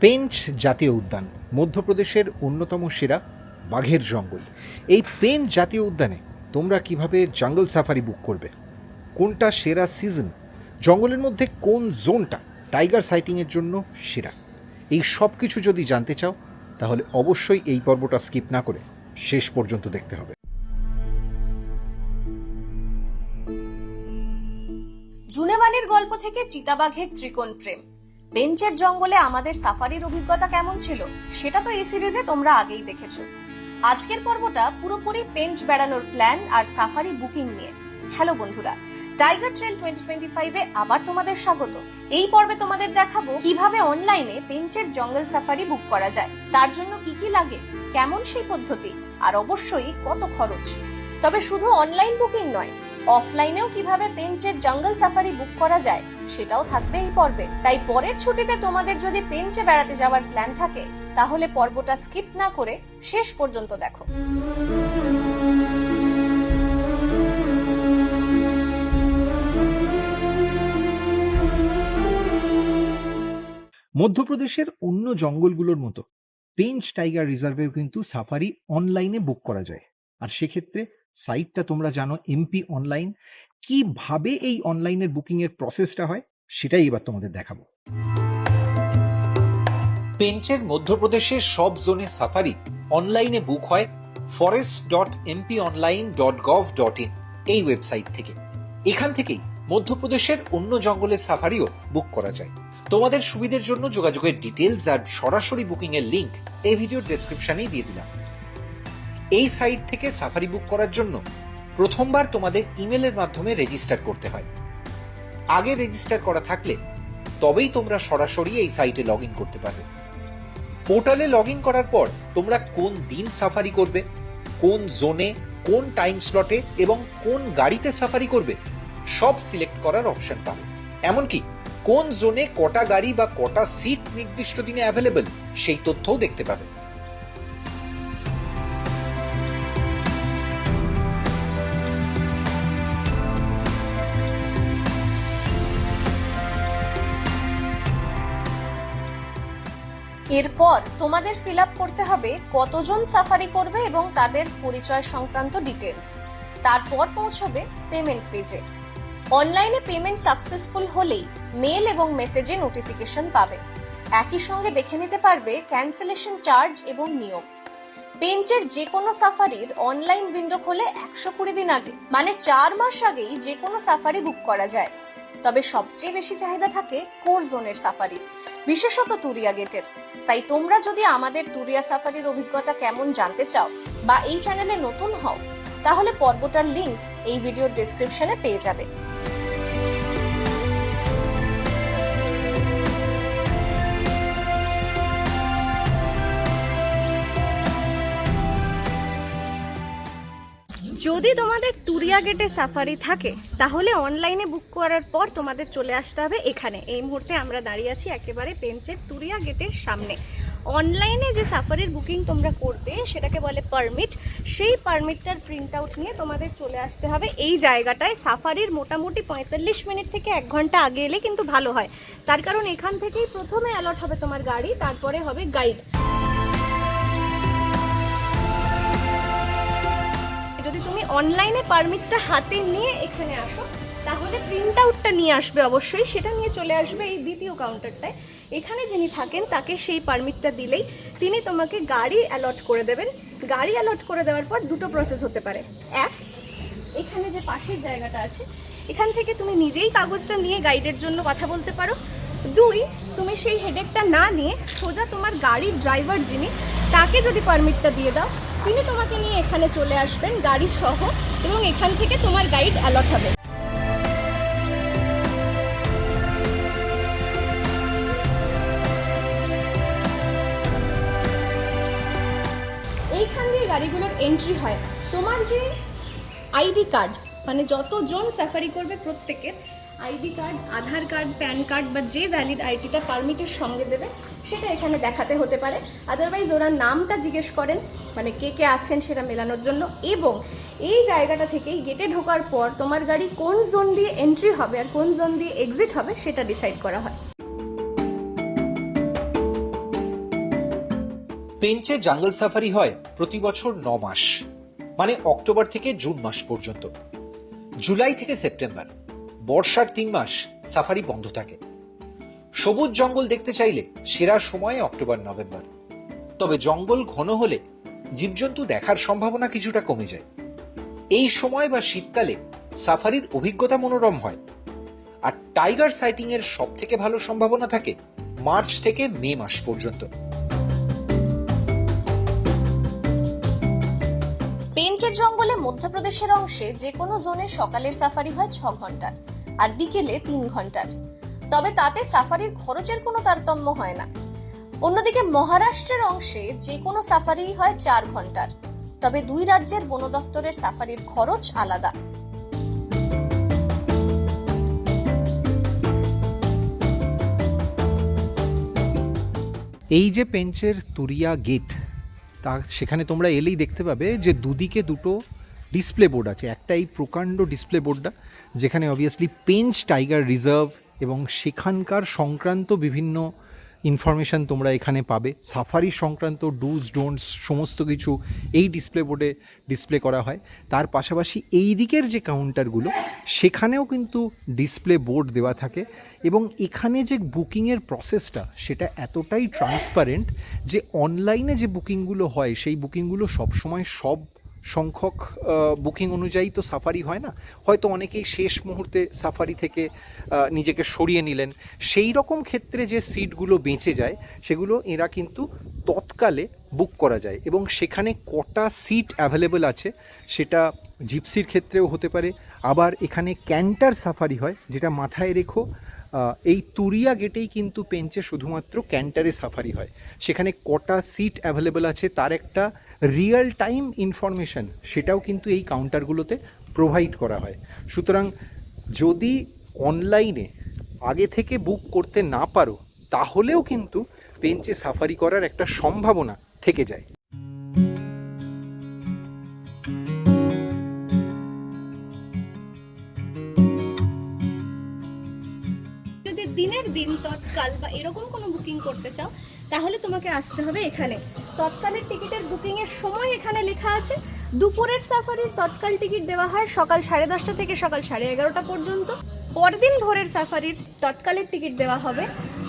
পেঞ্চ জাতীয় উদ্যান, মধ্যপ্রদেশের অন্যতম সেরা বাঘের জঙ্গল। এই পেঞ্চ জাতীয় উদ্যানে তোমরা কীভাবে জঙ্গল সাফারি বুক করবে? কোনটা সেরা সিজন? জঙ্গলের মধ্যে কোন জোনটা টাইগার সাইটিংয়ের জন্য সেরা? এই সব কিছু যদি জানতে চাও, তাহলে অবশ্যই এই পর্বটা স্কিপ না করে শেষ পর্যন্ত দেখতে হবে। জুনেবানির গল্প থেকে চিতাবাঘের ত্রিকোণ প্রেম। বেঞ্চের জঙ্গলে আমাদের সাফারির অভিজ্ঞতা কেমন ছিল, সেটা তো এই সিরিজে তোমরা আগেই দেখেছ। আজকের পর্বটা পুরোপুরি পেঞ্চ বেড়ানোর প্ল্যান আর সাফারি বুকিং নিয়ে। হ্যালো বন্ধুরা টাইগার ট্রেল টোয়েন্টি টোয়েন্টি ফাইভে আবার তোমাদের স্বাগত। এই পর্বে তোমাদের দেখাবো কীভাবে অনলাইনে পেঞ্চের জঙ্গল সাফারি বুক করা যায়, তার জন্য কি কি লাগে, কেমন সেই পদ্ধতি, আর অবশ্যই কত খরচ। তবে শুধু অনলাইন বুকিং নয় অফলাইনেও কীভাবে পেঞ্চের জঙ্গল সাফারি বুক করা যায়, সেটাও থাকবে এই পর্বে। তাই পরের ছুটিতে তোমাদের যদি পেঞ্চে বেড়াতে যাওয়ার প্ল্যান থাকে, তাহলে পর্বটা স্কিপ না করে শেষ পর্যন্ত দেখো। মধ্যপ্রদেশের অন্য জঙ্গলগুলোর মতো, পেঞ্চ টাইগার রিজার্ভেও কিন্তু সাফারি অনলাইনে বুক করা যায়। আর সেক্ষেত্রে সাইটটা তোমরা জানো, এমপি অনলাইন। কীভাবে এই অনলাইনের বুকিং এর প্রসেসটা হয়, সেটাই এবার তোমাদের দেখাবো। পেঞ্চের মধ্যপ্রদেশের সব জোনে সাফারি অনলাইনে বুক হয় forest dot MP online dot gov dot in এই ওয়েবসাইট থেকে। এখান থেকেই মধ্যপ্রদেশের অন্য জঙ্গলের সাফারিও বুক করা যায়। তোমাদের সুবিধের জন্য যোগাযোগের ডিটেলস আর সরাসরি বুকিং এর লিংক এই ভিডিওর ডেসক্রিপশনেই দিয়ে দিলাম। এই সাইট থেকে সাফারি বুক করার জন্য প্রথমবার তোমাদের ইমেলের মাধ্যমে রেজিস্টার করতে হয়। আগে রেজিস্টার করা থাকলে তবেই তোমরা সরাসরি এই সাইটে লগ করতে পারবে। পোর্টালে লগ করার পর তোমরা কোন দিন সাফারি করবে, কোন জোনে, কোন টাইম স্লটে এবং কোন গাড়িতে সাফারি করবে, সব সিলেক্ট করার অপশন পাবে। এমনকি কোন জোনে কটা গাড়ি বা কটা সিট নির্দিষ্ট দিনে অ্যাভেলেবেল সেই তথ্যও দেখতে পাবে। এরপর তোমাদের ফিল করতে হবে কতজন সাফারি করবে এবং তাদের পরিচয় সংক্রান্ত ডিটেলস তারপর পৌঁছবে পেমেন্ট পেজে অনলাইনে পেমেন্ট সাকসেসফুল হলেই মেল এবং মেসেজে নোটিফিকেশন পাবে। একই সঙ্গে দেখে নিতে পারবে ক্যান্সেলেশন চার্জ এবং নিয়ম। বেঞ্চের যে কোনো সাফারির অনলাইন উইন্ডো খোলে একশো কুড়ি দিন আগে মানে চার মাস আগেই যে কোনো সাফারি বুক করা যায়। তবে সবচেয়ে বেশি চাহিদা থাকে কোর জোনের সাফারির বিশেষত তুরিয়া গেটের। তাই তোমরা যদি আমাদের তুরিয়া সাফারির অভিজ্ঞতা কেমন জানতে চাও বা এই চ্যানেলে নতুন হও, তাহলে পর্বটার লিংক এই ভিডিওর ডিসক্রিপশনে পেয়ে যাবে। যদি তোমাদের তুরিয়া গেটে সাফারি থাকে, তাহলে অনলাইনে বুক করার পর তোমাদের চলে আসতে হবে এখানে। এই মুহূর্তে আমরা দাঁড়িয়ে আছি একেবারে পেঞ্চের তুরিয়া গেটের সামনে। অনলাইনে যে সাফারির বুকিং তোমরা করবে, সেটাকে বলে পারমিট সেই পারমিটটার প্রিন্ট আউট নিয়ে তোমাদের চলে আসতে হবে। এই জায়গাটায় সাফারির মোটামুটি পঁয়তাল্লিশ মিনিট থেকে এক ঘণ্টা আগে এলে কিন্তু ভালো হয়। তার কারণ এখান থেকেই প্রথমে অ্যালট হবে তোমার গাড়ি, তারপরে হবে গাইড অনলাইনে পারমিটটা হাতে নিয়ে এখানে আসো। তাহলে প্রিন্ট আউটটা নিয়ে আসবে অবশ্যই। সেটা নিয়ে চলে আসবে এই দ্বিতীয় কাউন্টারটায় এখানে যিনি থাকেন, তাকে সেই পারমিটটা দিলেই তিনি তোমাকে গাড়ি অ্যালট করে দেবেন। গাড়ি অ্যালট করে দেওয়ার পর দুটো প্রসেস হতে পারে। এক, এখানে যে পাশের জায়গাটা আছে, এখান থেকে তুমি নিজেই কাগজটা নিয়ে গাইডের জন্য কথা বলতে পারো। দুই, তুমি সেই হেডেকটা না নিয়ে সোজা তোমার গাড়ির ড্রাইভার যিনি, তাকে যদি পারমিটটা দিয়ে দাও তিনি তোমাকে নিয়ে এখানে চলে আসবেন গাড়ি সহ, এবং এখান থেকে তোমার গাইড অ্যালট হবে। এইখান দিয়ে গাড়িগুলোর এন্ট্রি হয়। তোমার যে আইডি কার্ড মানে যতজন সাফারি করবে প্রত্যেকের ID card Aadhaar card PAN card বা যে ভ্যালিড আইডিটা পারমিটের সঙ্গে দেবে, সেটা এখানে দেখাতে হতে পারে। আদারওয়াইজ ওরা নামটা জিজ্ঞেস করেন মানে কে কে আছেন সেটা মেলানোর জন্য। এবং এই জায়গাটা থেকেই গেটে ঢোকার পর তোমার গাড়ি কোন জোন দিয়ে এন্ট্রি হবে আর কোন জোন দিয়ে এক্সিট হবে সেটা ডিসাইড করা হয়। পেঞ্চে জাঙ্গল সাফারি হয় প্রতি বছর ন মাস মানে অক্টোবর থেকে জুন মাস পর্যন্ত। জুলাই থেকে সেপ্টেম্বর, বর্ষার তিন মাস সাফারি বন্ধ থাকে। সবুজ জঙ্গল দেখতে চাইলে সেরা সময় অক্টোবর, নভেম্বর। তবে জঙ্গল ঘন হলে জীবজন্তু দেখার সম্ভাবনা কিছুটা কমে যায়। এই সময় বা শীতকালে সাফারির অভিজ্ঞতা মনোরম হয়। আর টাইগার সাইটিং এর সব থেকে ভালো সম্ভাবনা থাকে মার্চ থেকে মে মাস পর্যন্ত। পেঞ্চের জঙ্গলে মধ্যপ্রদেশের অংশে যে কোনো জোনে সকালের সাফারি হয় ছ ঘণ্টার আর বিকেলে তিন ঘণ্টার। তবে তাতে সাফারির খরচের কোনো তারতম্য হয় না। অন্যদিকে মহারাষ্ট্রের অংশে যে কোনো সাফারি হয় চার ঘণ্টার তবে দুই রাজ্যের বন দফতরের সাফারির খরচ আলাদা। এই যে পেঞ্চের তুরিয়া গেট, তা সেখানে তোমরা এলেই দেখতে পাবে যে দুদিকে দুটো ডিসপ্লে বোর্ড আছে। একটা এই প্রকাণ্ড ডিসপ্লে বোর্ডটা, যেখানে অবভিয়াসলি পেঞ্চ টাইগার রিজার্ভ এবং সেখানকার সংক্রান্ত বিভিন্ন ইনফরমেশান তোমরা এখানে পাবে। সাফারি সংক্রান্ত ডুজ ডোন্টস সমস্ত কিছু এই ডিসপ্লে বোর্ডে ডিসপ্লে করা হয়। তার পাশাপাশি এই দিকের যে কাউন্টারগুলো সেখানেও কিন্তু ডিসপ্লে বোর্ড দেওয়া থাকে এবং এখানে যে বুকিংয়ের প্রসেসটা সেটা এতটাই ট্রান্সপারেন্ট যে অনলাইনে যে বুকিংগুলো হয়, সেই বুকিংগুলো সবসময় সব সংখ্যক বুকিং অনুযায়ী তো সাফারি হয় না। হয়তো অনেকেই শেষ মুহূর্তে সাফারি থেকে নিজেকে সরিয়ে নিলেন। সেই রকম ক্ষেত্রে যে সিটগুলো বেঁচে যায়, সেগুলো এরা কিন্তু তৎকালে বুক করা যায় এবং সেখানে কটা সিট অ্যাভেলেবল আছে, সেটা জিপসির ক্ষেত্রেও হতে পারে। আবার এখানে ক্যান্টার সাফারি হয়, যেটা মাথায় রেখো এই তুরিয়া গেটেই কিন্তু পেঞ্চে শুধুমাত্র ক্যান্টারে সাফারি হয়। সেখানে কটা সিট অ্যাভেলেবেল আছে, তার একটা রিয়েল টাইম ইনফরমেশন সেটাও কিন্তু এই কাউন্টারগুলোতে প্রোভাইড করা হয়। সুতরাং যদি অনলাইনে আগে থেকে বুক করতে না পারো, তাহলেও কিন্তু পেঞ্চে সাফারি করার একটা সম্ভাবনা থেকে যায়। তৎকাল বা এরকম কোনো বুকিং করতে চাও, তাহলে তোমাকে আসতে হবে এখানে। তৎকালের টিকিটের বুকিং এর সময় এখানে লেখা আছে, দুপুরের সাফারির তৎকাল টিকিট দেওয়া হয় সকাল সাড়ে দশটা থেকে সকাল সাড়ে এগারোটা পর্যন্ত। পরদিন ভোরের সাফারির তৎকালের টিকিট দেওয়া হবে,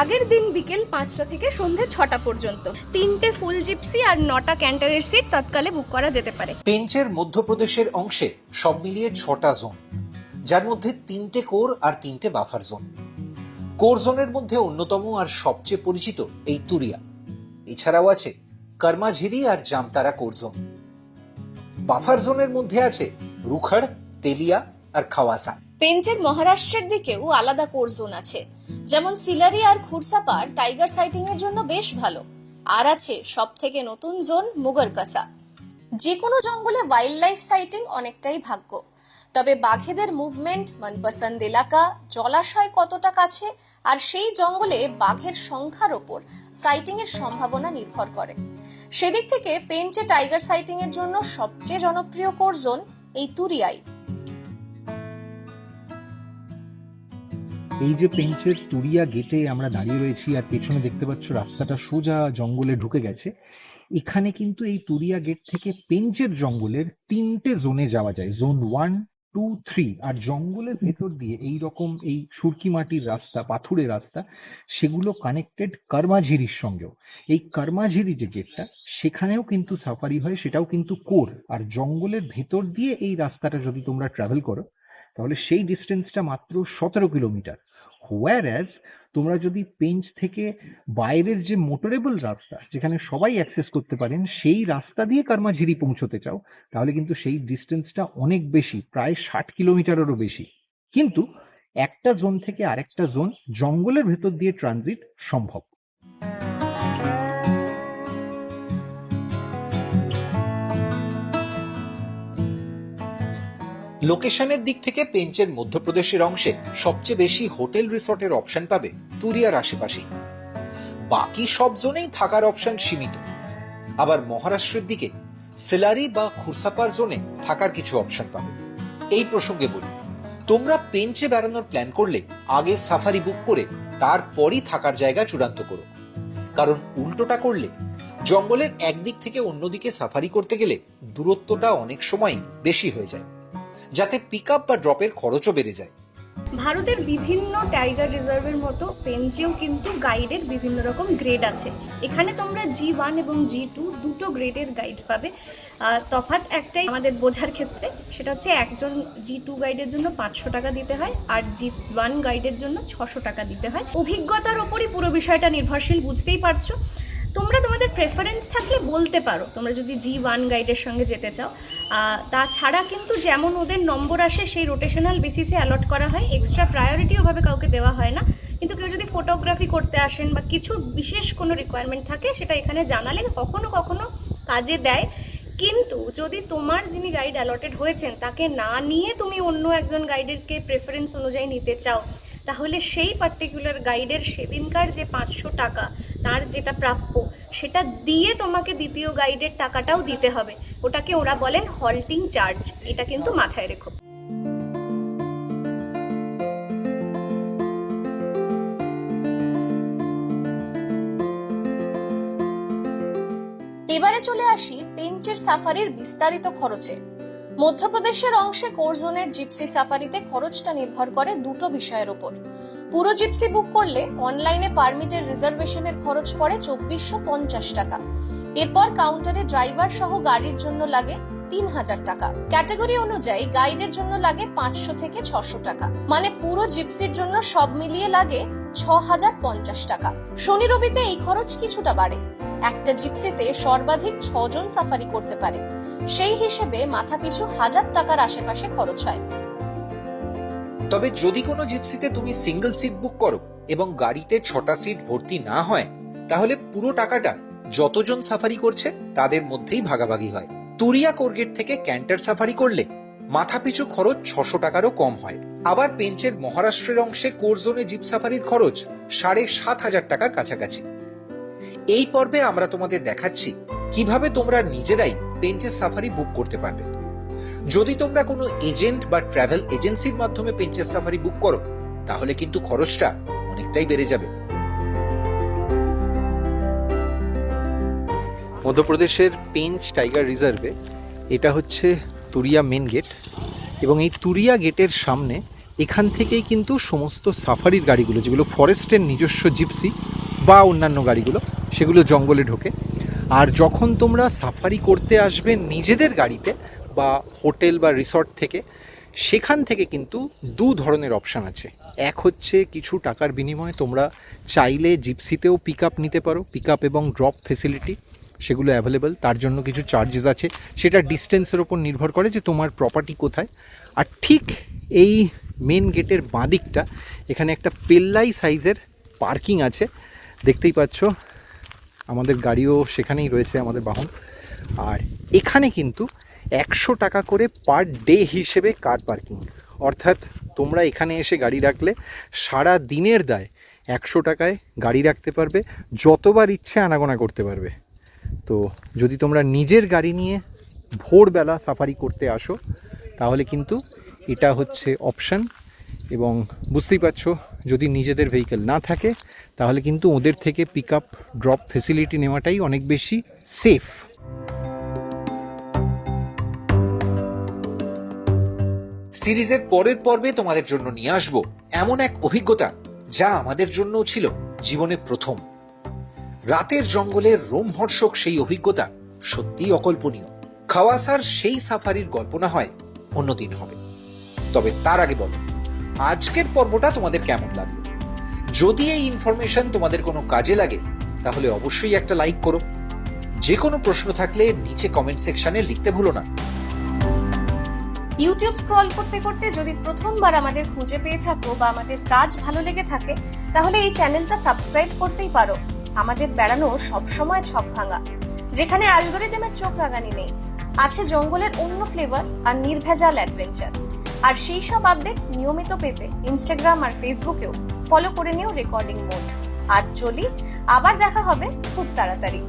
আগের দিন বিকেল পাঁচটা থেকে সন্ধে ছটা পর্যন্ত। তিনটে ফুল জিপসি আর নটা ক্যান্টারের সিট তৎকালে বুক করা যেতে পারে। পেঞ্চের মধ্যপ্রদেশের অংশে সব মিলিয়ে ছটা জোন যার মধ্যে তিনটে কোর আর তিনটে বাফার জোন কোর জোনের মধ্যে অন্যতম আর সবচেয়ে পরিচিত এই তুরিয়া। এছাড়াও আছে কর্মাঝিরি আর জামতারা কোর জোন বাফার জোনের মধ্যে আছে রুখড়, তেলিয়া আর খাওয়াসা। পেঞ্চের মহারাষ্ট্রের দিকেও আলাদা কোর জোন আছে। যেমন সিলারি আর খুরসাপার টাইগার সাইটিং এর জন্য বেশ ভালো। আর আছে সব থেকে নতুন জোন মুগরকাসা। যে কোনো জঙ্গলে ওয়াইল্ড লাইফ সাইটিং অনেকটাই ভাগ্য। তবে বাঘেদের মুভমেন্ট মনপসন্দ এলাকা, জলাশয় কতটা কাছে, আর সেই জঙ্গলে বাঘের সংখ্যার ওপর সাইটিং এর সম্ভাবনা নির্ভর করে। সেদিক থেকে পেঞ্চে টাইগার সাইটিং এর জন্য সবচেয়ে জনপ্রিয় কোর জোন এই তুরিয়াই এই যে পেঞ্চের তুরিয়া গেটে আমরা দাঁড়িয়ে রয়েছি, আর পেছনে দেখতে পাচ্ছ রাস্তাটা সোজা জঙ্গলে ঢুকে গেছে, এখানে কিন্তু এই তুরিয়া গেট থেকে পেঞ্চের জঙ্গলের তিনটে জোনে যাওয়া যায়। জোন ওয়ান টু থ্রি আর জঙ্গলের ভেতর দিয়ে এই রকম এই সুরকি মাটির রাস্তা, পাথুরে রাস্তা, সেগুলো কানেক্টেড কর্মাঝিরির সঙ্গেও। এই কর্মাঝিরি যে গেটটা সেখানেও কিন্তু সাফারি হয়, সেটাও কিন্তু কোর আর জঙ্গলের ভেতর দিয়ে এই রাস্তাটা যদি তোমরা ট্রাভেল করো, তাহলে সেই ডিস্টেন্সটা মাত্র সতেরো কিলোমিটার হোয়ার অ্যাজ তোমরা যদি পেঞ্চ থেকে বাইরের যে মোটরেবল রাস্তা, যেখানে সবাই অ্যাক্সেস করতে পারেন, সেই রাস্তা দিয়ে কর্মাঝিরি পৌঁছতে চাও, তাহলে কিন্তু সেই ডিস্টেন্সটা অনেক বেশি, প্রায় ষাট কিলোমিটারেরও বেশি। কিন্তু একটা জোন থেকে আরেকটা জোন জঙ্গলের ভেতর দিয়ে ট্রানজিট সম্ভব। লোকেশনের দিক থেকে পেঞ্চের মধ্যপ্রদেশের অংশে সবচেয়ে বেশি হোটেল রিসর্টের অপশন পাবে তুরিয়ার আশেপাশেই। বাকি সব জোনেই থাকার অপশন সীমিত। আবার মহারাষ্ট্রের দিকে সেলারি বা খুরসাপার জোনে থাকার কিছু অপশন পাবে। এই প্রসঙ্গে বলি, তোমরা পেঞ্চে বেড়ানোর প্ল্যান করলে আগে সাফারি বুক করে তারপরই থাকার জায়গা চূড়ান্ত করো। কারণ উল্টোটা করলে জঙ্গলের একদিক থেকে অন্যদিকে সাফারি করতে গেলে দূরত্বটা অনেক সময় বেশি হয়ে যায়। যাতে পিক আপ বা ড্রপের খরচও বেড়ে যায়। ভারতের বিভিন্ন টাইগার রিজার্ভের মতো পেনচেও কিন্তু গাইডের বিভিন্ন রকম গ্রেড আছে। এখানে তোমরা জি ওয়ান এবং জি টু দুটো গ্রেডের গাইড পাবে। তফাৎ একটাই আমাদের বোঝার ক্ষেত্রে, সেটা হচ্ছে একজন জি টু গাইডের জন্য পাঁচশো টাকা দিতে হয় আর জি ওয়ান গাইডের জন্য ছশো টাকা দিতে হয়। অভিজ্ঞতার ওপরই পুরো বিষয়টা নির্ভরশীল, বুঝতেই পারছ? তোমরা তোমাদের প্রেফারেন্স থাকলে বলতে পারো। তোমরা যদি জি ওয়ান গাইডের সঙ্গে যেতে চাও তাছাড়া কিন্তু যেমন ওদের নম্বর আসে, সেই রোটেশনাল বেসিসে অ্যালট করা হয়। এক্সট্রা প্রায়োরিটি ওভাবে কাউকে দেওয়া হয় না। কিন্তু কেউ যদি ফটোগ্রাফি করতে আসেন বা কিছু বিশেষ কোনো রিকোয়ারমেন্ট থাকে, সেটা এখানে জানালে কখনো কখনো কাজে দেয়। কিন্তু যদি তোমার যিনি গাইড অ্যালটেড হয়েছেন, তাকে না নিয়ে তুমি অন্য একজন গাইডেরকে প্রেফারেন্স অনুযায়ী নিতে চাও, তাহলে সেই পার্টিকুলার গাইডের সেদিনকার যে পাঁচশো টাকা, তার যেটা প্রাপ্য, সেটা দিয়ে তোমাকে দ্বিতীয় গাইডের টাকাটাও দিতে হবে। ওটাকে ওরা বলেন হল্টিং চার্জ এটা কিন্তু মাথায় রেখো। এবারে চলে আসি পেঞ্চের সাফারির বিস্তারিত খরচে। মধ্যপ্রদেশের অংশে কোরজোনের জিপসি সাফারিতে খরচটা নির্ভর করে দুটো বিষয়ের উপর পুরো জিপসি বুক করলে অনলাইনে পারমিটের রিজার্ভেশনের খরচ পড়ে চব্বিশশো পঞ্চাশ টাকা। এরপর কাউন্টারে ড্রাইভার সহ গাড়ির জন্য লাগে তিন হাজার টাকা। ক্যাটাগরি অনুযায়ী গাইডের জন্য লাগে পাঁচশো থেকে ছশো টাকা। মানে পুরো জিপসির জন্য সব মিলিয়ে লাগে ছ হাজার পঞ্চাশ টাকা। শনি রবিতে এই খরচ কিছুটা বাড়ে। একটা জিপসিতে সর্বাধিক ছজন সাফারি করতে পারে। সেই হিসেবে মাথাপিছু হাজার টাকার আশেপাশে খরচ হয়। তবে যদি কোনো জিপসিতে তুমি সিঙ্গেল সিট বুক করো এবং গাড়িতে ছটা সিট ভর্তি না হয়, তাহলে পুরো টাকাটা যতজন সাফারি করছে, তাদের মধ্যেই ভাগাভাগি হয়। তুরিয়া কোরগেট থেকে ক্যান্টার সাফারি করলে মাথাপিছু খরচ ছশো টাকারও কম হয়। আবার পেঞ্চের মহারাষ্ট্রের অংশে কোরজোনে জিপ সাফারির খরচ সাড়ে সাত হাজার টাকার কাছাকাছি। এই পর্বে আমরা তোমাদের দেখাচ্ছি কীভাবে তোমরা নিজেরাই পেঞ্চের সাফারি বুক করতে পারবে। যদি তোমরা কোনো এজেন্ট বা ট্রাভেল এজেন্সির মাধ্যমে পেঞ্চের সাফারি বুক করো, তাহলে কিন্তু খরচটা অনেকটাই বেড়ে যাবে। মধ্যপ্রদেশের পেঞ্চ টাইগার রিজার্ভে এটা হচ্ছে তুরিয়া মেন গেট এবং এই তুরিয়া গেটের সামনে এখান থেকেই কিন্তু সমস্ত সাফারির গাড়িগুলো, যেগুলো ফরেস্টের নিজস্ব জিপসি বা অন্যান্য গাড়িগুলো, সেগুলো জঙ্গলে ঢোকে। আর যখন তোমরা সাফারি করতে আসবে নিজেদের গাড়িতে বা হোটেল বা রিসর্ট থেকে, সেখান থেকে কিন্তু দু ধরনের অপশান আছে। এক হচ্ছে কিছু টাকার বিনিময়ে তোমরা চাইলে জিপসিতেও পিক আপ নিতে পারো পিক আপ এবং ড্রপ ফেসিলিটি সেগুলো অ্যাভেলেবেল তার জন্য কিছু চার্জেস আছে। সেটা ডিস্টেন্সের ওপর নির্ভর করে যে তোমার প্রপার্টি কোথায়। আর ঠিক এই মেন গেটের বাঁদিকটা, এখানে একটা পেল্লাই সাইজের পার্কিং আছে। দেখতেই পাচ্ছ, আমাদের গাড়িও সেখানেই রয়েছে, আমাদের বাহন। আর এখানে কিন্তু একশো টাকা করে পার ডে হিসেবে কার পার্কিং অর্থাৎ তোমরা এখানে এসে গাড়ি রাখলে সারা দিনের দায় একশো টাকায় গাড়ি রাখতে পারবে, যতবার ইচ্ছে আনাগোনা করতে পারবে। তো যদি তোমরা নিজের গাড়ি নিয়ে ভোরবেলা সাফারি করতে আসো, তাহলে কিন্তু এটা হচ্ছে অপশান এবং বুঝতেই পারছ, যদি নিজেদের ভেহিকেল না থাকে, তাহলে কিন্তু ওদের থেকে পিক আপ ড্রপ ফেসিলিটি নেওয়াটাই অনেক বেশি সেফ সিরিজের পরের পর্বে তোমাদের জন্য নিয়ে আসব এমন এক অভিজ্ঞতা যা আমাদের জন্য ছিল জীবনে প্রথম। রাতের জঙ্গলের রোমহর্ষক সেই অভিজ্ঞতা সত্যিই অকল্পনীয়। খাওয়াসার সেই সাফারির গল্প না হয়, অন্যদিন হবে। তবে তার আগে বলো, আজকের পর্বটা তোমাদের কেমন লাগল? যদি এই ইনফরমেশন তোমাদের কোনো কাজে লাগে, তাহলে অবশ্যই একটা লাইক করো। যে কোনো প্রশ্ন থাকলে নিচে কমেন্ট সেকশনে লিখতে ভুলো না। ইউটিউব স্ক্রল করতে করতে যদি প্রথমবার আমাদের খুঁজে পেয়ে থাকো বা আমাদের কাজ ভালো লেগে থাকে, তাহলে এই চ্যানেলটা সাবস্ক্রাইব করতেই পারো। আমাদের বেড়ানো সবসময় ছক ভাঙা, যেখানে অ্যালগোরিদমের চোখ রাগানি নেই। আছে জঙ্গলের অন্য ফ্লেভার আর নির্ভেজাল অ্যাডভেঞ্চার আর সেই সব আপডেট নিয়মিত পেতে ইনস্টাগ্রাম আর ফেসবুকেও ফলো করে নিও রেকর্ডিং মোড আর চলি, আবার দেখা হবে খুব তাড়াতাড়ি।